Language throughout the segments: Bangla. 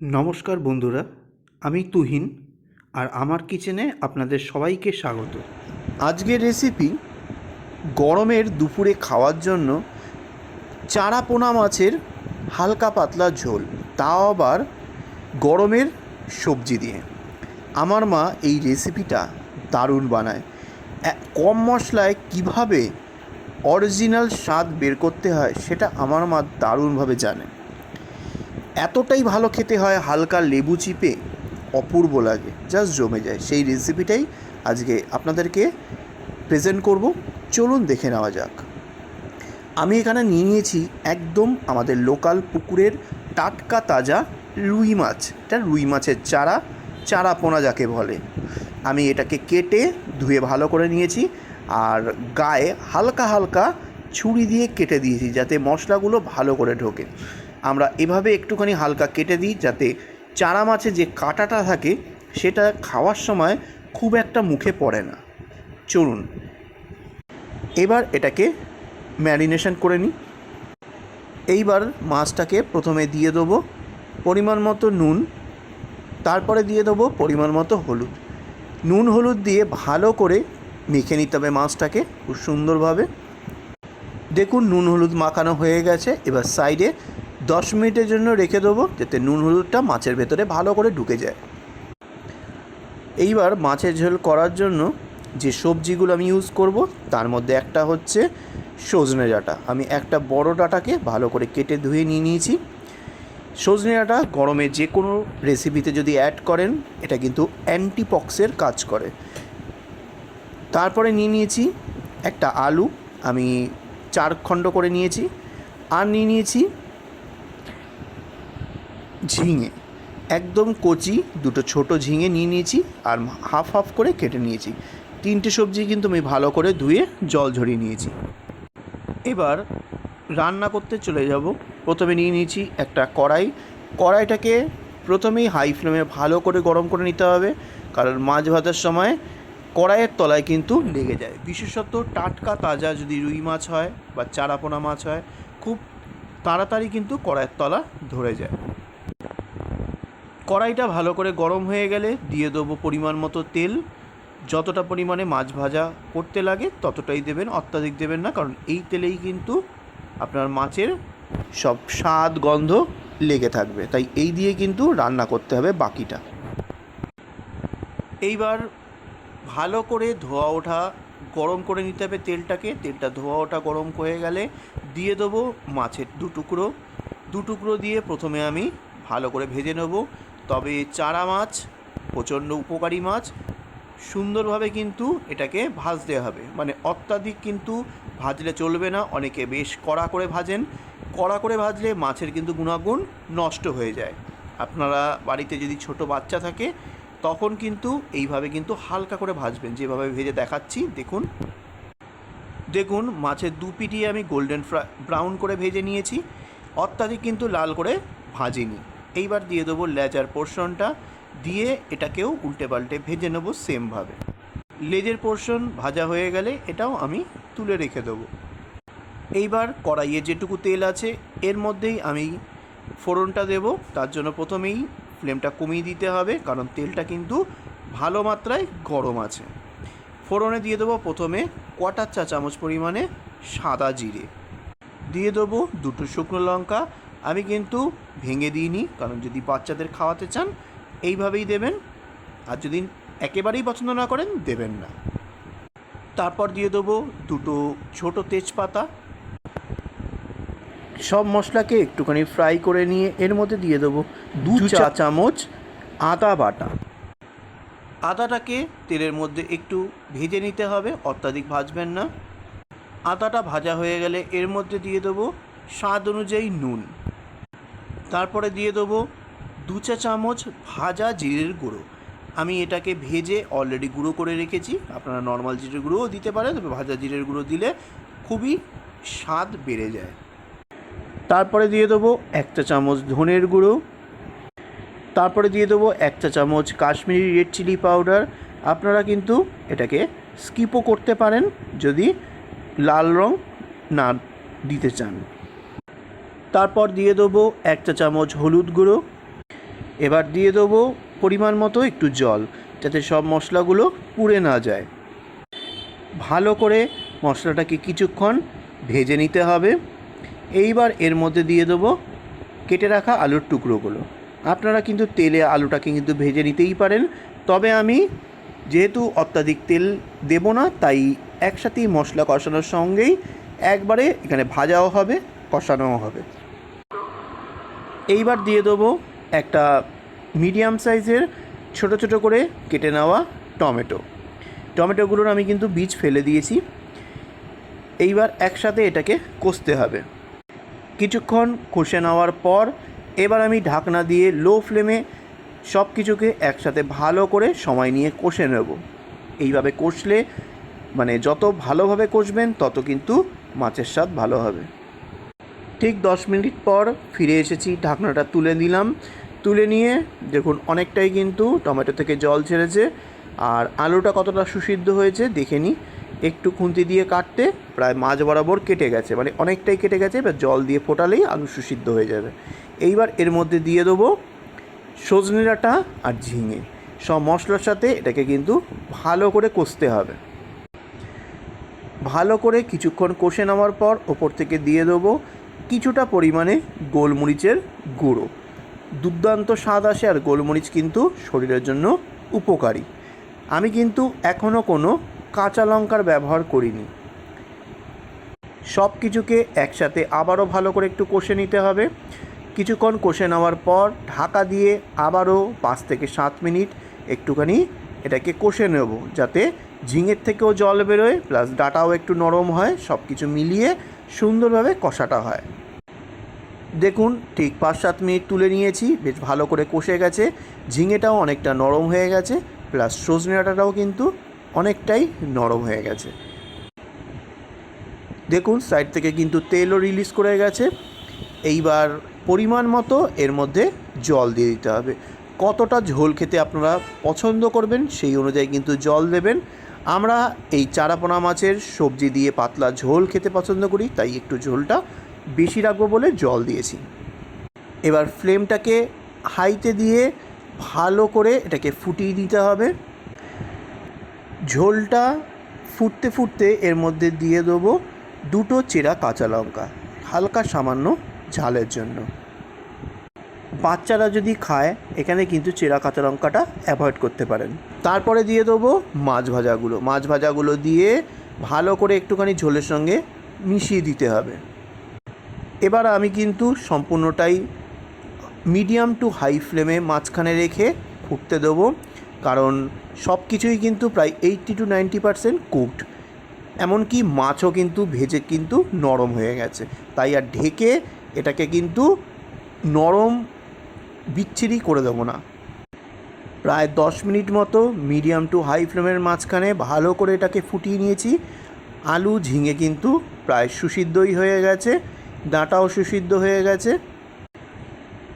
নমস্কার বন্ধুরা, আমি তুহিন আর আমার কিচেনে আপনাদের সবাইকে স্বাগত। আজকের রেসিপি গরমের দুপুরে খাওয়ার জন্য চারা পোনা মাছের হালকা পাতলা ঝোল, তাও আবার গরমের সবজি দিয়ে। আমার মা এই রেসিপিটা দারুণ বানায়। কম মশলায় কীভাবে অরিজিনাল স্বাদ বের করতে হয় সেটা আমার মা দারুণভাবে জানে। এতটাই ভালো খেতে হয় হালকা লেবু চিপে, অপূর্ব লাগে জাস্ট জমে যায়। সেই রেসিপিটাই আজকে আপনাদেরকে প্রেজেন্ট করব। চলুন দেখে নেওয়া যাক। আমি এখানে নিয়ে নিয়েছি একদম আমাদের লোকাল পুকুরের টাটকা তাজা রুই মাছ। এটা রুই মাছের চারা চারা পোনা যাকে বলে। আমি এটাকে কেটে ধুয়ে ভালো করে নিয়েছি আর গায়ে হালকা হালকা ছুরি দিয়ে কেটে দিয়েছি যাতে মশলাগুলো ভালো করে ঢোকে। আমরা এভাবে একটুখানি হালকা কেটে দিই যাতে চারা মাছে যে কাঁটাটা থাকে সেটা খাওয়ার সময় খুব একটা মুখে পড়ে না। চলুন, এবার এটাকে ম্যারিনেশন করে নিই। এইবার মাছটাকে প্রথমে দিয়ে দেবো পরিমাণ মতো নুন, তারপরে দিয়ে দেবো পরিমাণ মতো হলুদ। নুন হলুদ দিয়ে ভালো করে মেখে নিতে হবে মাছটাকে খুব সুন্দরভাবে। দেখুন নুন হলুদ মাখানো হয়ে গেছে, এবার সাইডে দশ মিনিটের জন্য রেখে দেবো, যাতে নুন হলুদটা মাছের ভেতরে ভালো করে ঢুকে যায়। এইবার মাছের ঝোল করার জন্য যে সবজিগুলো আমি ইউজ করব, তার মধ্যে একটা হচ্ছে সজনে ডাঁটা। আমি একটা বড় ডাঁটাকে ভালো করে কেটে ধুয়ে নিয়ে নিয়েছি। সজনে ডাঁটা গরমে যে কোনো রেসিপিতে যদি অ্যাড করেন, এটা কিন্তু অ্যান্টিপক্সের কাজ করে। তারপরে নিয়ে নিয়েছি একটা আলু, আমি চার খণ্ড করে নিয়েছি। আর নিয়ে নিয়েছি ঝিঙে। একদম কচি, দুটো ছোট ঝিঙে নিয়ে নিয়েছি আর হাফ হাফ করে কেটে নিয়েছি। তিনটে সবজি কিন্তু আমি ভালো করে ধুয়ে জল ঝরিয়ে নিয়েছি। এবার রান্না করতে চলে যাব। প্রথমে নিয়ে নিয়েছি একটা কড়াই। কড়াইটাকে প্রথমেই হাই ফ্লেমে ভালো করে গরম করে নিতে হবে। কারণ মাছ ভাজার সময় কড়াইয়ের তলায় কিন্তু লেগে যায়। বিশেষত টাটকা তাজা যদি রুই মাছ হয় বা চারাপোনা মাছ হয়, খুব তাড়াতাড়ি কিন্তু কড়াইয়ের তলা ধরে যায়। কড়াইটা ভালো করে গরম হয়ে গেলে দিয়ে দেবো পরিমাণ মতো তেল। যতটা পরিমাণে মাছ ভাজা করতে লাগে ততটাই দেবেন, অত্যাধিক দেবেন না, কারণ এই তেলেই কিন্তু আপনার মাছের সব স্বাদ, গন্ধ লেগে থাকবে। তাই এই দিয়ে কিন্তু রান্না করতে হবে বাকিটা। এইবার ভালো করে ধোয়া ওঠা, গরম করে নিতে হবে তেলটাকে। তেলটা ধোয়া ওঠা গরম হয়ে গেলে দিয়ে দেবো মাছের দু টুকরো। দু টুকরো দিয়ে প্রথমে আমি ভালো করে ভেজে নেব। তবে চারা মাছ, প্রচণ্ড উপকারী মাছ, সুন্দরভাবে কিন্তু এটাকে ভাজতে হবে। মানে অত্যাধিক কিন্তু ভাজলে চলবে না, অনেকে বেশ কড়া করে ভাজেন। কড়া করে ভাজলে মাছের কিন্তু গুণাগুণ নষ্ট হয়ে যায়। আপনারা বাড়িতে যদি ছোট বাচ্চা থাকে, তখন কিন্তু এইভাবে কিন্তু হালকা করে ভাজবেন। যেভাবে ভেজে দেখাচ্ছি, দেখুন। দেখুন, মাছের দু পিটি আমি গোল্ডেন ফ্রাই ব্রাউন করে ভেজে নিয়েছি। অত্যাধিক কিন্তু লাল করে ভাজিনি। এইবার দিয়ে দেবো লেজার পোর্শনটা, দিয়ে এটাকেও উল্টে পাল্টে ভেজে নেব সেমভাবে। লেজের পোর্শন ভাজা হয়ে গেলে এটাও আমি তুলে রেখে দেবো। এইবার কড়াইয়ে যেটুকু তেল আছে, এর মধ্যেই আমি ফোড়নটা দেব। তার জন্য প্রথমেই ফ্লেমটা কমিয়ে দিতে হবে, কারণ তেলটা কিন্তু ভালো মাত্রায় গরম আছে। ফোড়নে দিয়ে দেবো প্রথমে কটার চা চামচ পরিমাণে সাদা জিরে। দিয়ে দেবো দুটো শুকনো লঙ্কা আমি কিন্তু ভেঙে দিইনি কারণ যদি বাচ্চাদের খাওয়াতে চান এইভাবেই দেবেন। আর যদি একেবারেই পছন্দ না করেন দেবেন না। তারপর দিয়ে দেবো দুটো ছোট তেজপাতা। সব মশলাকে একটুখানি ফ্রাই করে নিয়ে এর মধ্যে দিয়ে দেবো দু চা চামচ আদা বাটা। আদাটাকে তেলের মধ্যে একটু ভেজে নিতে হবে অত্যাধিক ভাজবেন না। আদাটা ভাজা হয়ে গেলে এর মধ্যে দিয়ে দেবো স্বাদ অনুযায়ী নুন। তারপরে দিয়ে দেবো দু চা চামচ ভাজা জিরের গুঁড়ো। আমি এটাকে ভেজে অলরেডি গুঁড়ো করে রেখেছি। আপনারা নর্মাল জিরের গুঁড়োও দিতে পারেন, তবে ভাজা জিরের গুঁড়ো দিলে খুবই স্বাদ বেড়ে যায়। তারপরে দিয়ে দেবো এক চা চামচ ধনের গুঁড়ো। তারপরে দিয়ে দেবো এক চা চামচ কাশ্মীরি রেড চিলি পাউডার আপনারা কিন্তু এটাকে স্কিপও করতে পারেন যদি লাল রং না দিতে চান। তারপর দিয়ে দেবো এক চা চামচ হলুদ গুঁড়ো। এবার দিয়ে দেবো পরিমাণ মতো একটু জল, যাতে সব মশলাগুলো পুড়ে না যায়। ভালো করে মশলাটাকে কিছুক্ষণ ভেজে নিতে হবে। এইবার এর মধ্যে দিয়ে দেবো কেটে রাখা আলুর টুকরোগুলো। আপনারা কিন্তু তেলে আলুটাকে কিন্তু ভেজে নিতেই পারেন। তবে আমি যেহেতু অত্যাধিক তেল দেব না, তাই একসাথেই মশলা কষানোর সঙ্গেই একবারে এখানে ভাজাও হবে, কষানোও হবে। এইবার দিয়ে দেবো একটা মিডিয়াম সাইজের ছোট ছোট করে কেটে নেওয়া টমেটো। টমেটোগুলোর আমি কিন্তু বীজ ফেলে দিয়েছি। এইবার একসাথে এটাকে কষতে হবে। কিছুক্ষণ কষে নেওয়ার পর এবার আমি ঢাকনা দিয়ে লো ফ্লেমে সব কিছুকে একসাথে ভালো করে সময় নিয়ে কষে নেব। এইভাবে কষলে মানে যত ভালোভাবে কষবেন তত কিন্তু মাছের স্বাদ ভালো হবে। ঠিক দশ মিনিট পর ফিরে এসেছি, ঢাকনাটা তুলে দিলাম তুলে নিয়ে দেখুন, অনেকটাই কিন্তু টমেটো থেকে জল ছেড়েছে আর আলুটা কতটা সুসিদ্ধ হয়েছে দেখে নিই। একটু খুন্তি দিয়ে কাটতে প্রায় মাঝ বরাবর কেটে গেছে মানে অনেকটাই কেটে গেছে, এবার জল দিয়ে ফোটালেই আলু সুসিদ্ধ হয়ে যাবে। এইবার এর মধ্যে দিয়ে দেবো সজনে ডাঁটা আর ঝিঙে। সব মশলার সাথে এটাকে কিন্তু ভালো করে কষতে হবে। ভালো করে কিছুক্ষণ কষে নেওয়ার পর ওপর থেকে দিয়ে দেবো কিছুটা পরিমাণে গোলমরিচের গুঁড়ো। দুর্দান্ত স্বাদ আসে আর গোলমরিচ কিন্তু শরীরের জন্য উপকারী। আমি কিন্তু এখনও কোনো কাঁচা লঙ্কার ব্যবহার করিনি। সব কিছুকে একসাথে আবারও ভালো করে একটু কষে নিতে হবে। কিছুক্ষণ কষে নেওয়ার পর ঢাকা দিয়ে আবারও পাঁচ থেকে সাত মিনিট একটুখানি এটাকে কষে নেব, যাতে ঝিঙের থেকেও জল বেরোয়, প্লাস ডাটাও একটু নরম হয় সব কিছু মিলিয়ে সুন্দরভাবে কষাটা হয়। দেখুন, ঠিক পাঁচ সাত মিনিট তুলে নিয়েছি, বেশ ভালো করে কষে গেছে। ঝিঙেটাও অনেকটা নরম হয়ে গেছে, প্লাস সজনে ডাঁটাটাও কিন্তু অনেকটাই নরম হয়ে গেছে। দেখুন, সাইড থেকে কিন্তু তেলও রিলিজ করে গেছে। এইবার পরিমাণ মতো এর মধ্যে জল দিয়ে দিতে হবে। কতটা ঝোল খেতে আপনারা পছন্দ করবেন সেই অনুযায়ী কিন্তু জল দেবেন। আমরা এই চারাপোনা মাছের সবজি দিয়ে পাতলা ঝোল খেতে পছন্দ করি, তাই একটু ঝোলটা বেশি রাখব বলে জল দিয়েছি। এবার ফ্লেমটাকে হাইতে দিয়ে ভালো করে এটাকে ফুটিয়ে দিতে হবে। ঝোলটা ফুটতে ফুটতে এর মধ্যে দিয়ে দেবো দুটো চেরা কাঁচা লঙ্কা, হালকা সামান্য ঝালের জন্য। বাচ্চারা যদি খায়, এখানে কিন্তু চেরা কাঁচা লঙ্কাটা অ্যাভয়েড করতে পারেন। তারপরে দিয়ে দেবো মাছ ভাজাগুলো। মাছ ভাজাগুলো দিয়ে ভালো করে একটুখানি ঝোলের সঙ্গে মিশিয়ে দিতে হবে। এবার আমি কিন্তু সম্পূর্ণটাই মিডিয়াম টু হাই ফ্লেমে মাঝখানে রেখে ফুটতে দেবো। কারণ সব কিছুই কিন্তু প্রায় eighty two ninety percent cooked এমনকি মাছও কিন্তু ভেজে কিন্তু নরম হয়ে গেছে। তাই আর ঢেকে এটাকে কিন্তু নরম বিচ্ছিরি করে দেবো না। প্রায় দশ মিনিট মতো মিডিয়াম টু হাই ফ্লেমের মাঝখানে ভালো করে এটাকে ফুটিয়ে নিয়েছি। আলু ঝিঙে কিন্তু প্রায় সুসিদ্ধই হয়ে গেছে, ডাঁটাও সুসিদ্ধ হয়ে গেছে।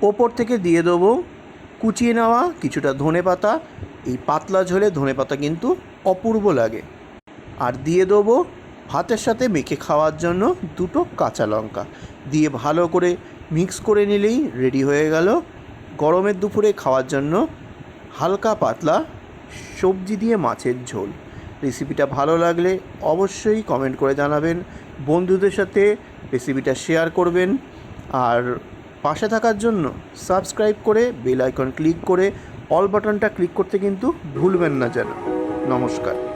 ওপর থেকে দিয়ে দেবো কুচিয়ে নেওয়া কিছুটা ধনে পাতা। এই পাতলা ঝোলে ধনে পাতা কিন্তু অপূর্ব লাগে। আর দিয়ে দেবো ভাতের সাথে মেখে খাওয়ার জন্য দুটো কাঁচা লঙ্কা। দিয়ে ভালো করে মিক্স করে নিলেই রেডি হয়ে গেল। গরমের দুপুরে খাওয়ার জন্য হালকা পাতলা সবজি দিয়ে মাছের ঝোল। রেসিপিটা ভালো লাগলে অবশ্যই কমেন্ট করে জানাবেন, বন্ধুদের সাথে রেসিপিটা শেয়ার করবেন, আর পাশে থাকার জন্য সাবস্ক্রাইব করে বেল আইকন ক্লিক করে অল বাটনটা ক্লিক করতে কিন্তু ভুলবেন না যেন। নমস্কার।